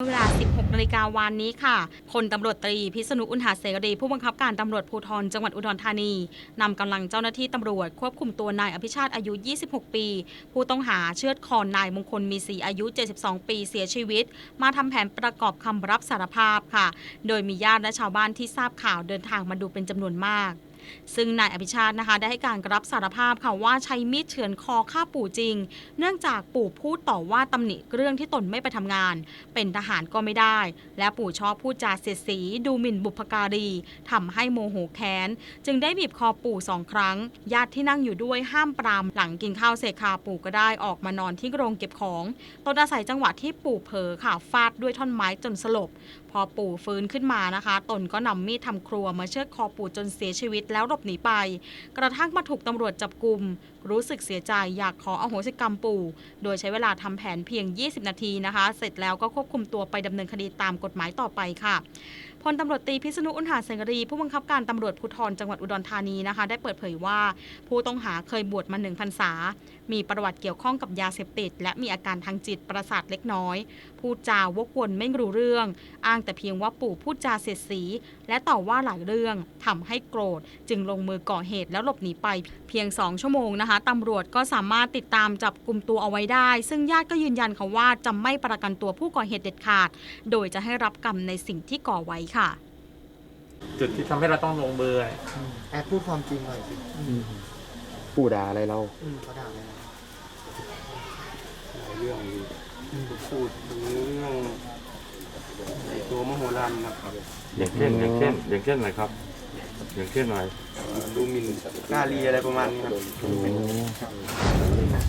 เวลา 16 นาฬิกาวานนี้ค่ะ พลตำรวจตรีพิษณุอุณหาเสรีผู้บังคับการตำรวจภูธรจังหวัดอุดรธานีนำกำลังเจ้าหน้าที่ตำรวจควบคุมตัวนายอภิชาติอายุ 26 ปี ผู้ต้องหาเชือดคอนายมงคลมีศรีอายุ 72 ปีเสียชีวิต มาทำแผนประกอบคำรับสารภาพค่ะ โดยมีญาติและชาวบ้านที่ทราบข่าวเดินทางมาดูเป็นจำนวนมาก ซึ่งนายอภิชาตินะคะได้ให้การรับสารภาพค่ะว่าใช้มีดเฉือนคอฆ่าปู่จริง เนื่องจากปู่พูดต่อว่าตำหนิเรื่องที่ตนไม่ไปทำงาน เป็นทหารก็ไม่ได้ และปู่ชอบพูดจาเสียดสีดูหมิ่นบุพการีทำให้โมโหแค้น จึงได้บีบคอปู่สองครั้ง ญาติที่นั่งอยู่ด้วยห้ามปรามหลังกินข้าวเสร็จค่ะปู่ก็ได้ออกมานอนที่โรงเก็บของตนอาศัยจังหวะที่ปู่เผลอค่ะฟาดด้วยท่อนไม้จนสลบ พอปู่ฟื้นขึ้นมานะคะ ตนก็นำมีดทำครัวมาเชือดคอปู่จนเสียชีวิตแล้แล้วหลบหนีไป กระทั่งมาถูกตำรวจจับกลุ่มรู้สึกเสียใจอยากขออโหสิกรรมปู่ โดยใช้เวลาทำแผนเพียง 20 นาทีนะคะ เสร็จแล้วก็ควบคุมตัวไปดำเนินคดีตามกฎหมายต่อไปค่ะพลตำรวจตีพิษณุอุณหาเสรี ผู้บังคับการตำรวจภูธรจังหวัดอุดรธานีนะคะ ได้เปิดเผยว่า ผู้ต้องหาเคยบวชมาหนึ่งพรรษา มีประวัติเกี่ยวข้องกับยาเสพติด และมีอาการทางจิตประสาทเล็กน้อย พูดจาวกวนไม่รู้เรื่อง อ้างแต่เพียงว่าปู่พูดจาเสียดสี และต่อว่าหลายเรื่องทำให้โกรธ จึงลงมือก่อเหตุแล้วหลบหนีไป เพียง2ชั่วโมงนะคะตำรวจก็สามารถติดตามจับกลุ่มตัวเอาไว้ได้ ซึ่งญาติก็ยืนยันค่ะว่าจะไม่ประกันตัวผู้ก่อเหตุเด็ดขาด โดยจะให้รับกรรมในสิ่งที่ก่อไว้ค่ะ จุดที่ทำให้เราต้องลงมือแอดพูดความจริงหน่อยสิปู่ด่าอะไรเรา อืมเขาด่าอะไรนะเรื่องพูดถึงเรื่องไอ้ตัวมโหฬารนะครับอย่างเช่น อย่างเช่น อย่างเช่นอะไรครับ อย่างเช่นอะไร ดูหมิ่นกาลีอะไรประมาณนี้ครับ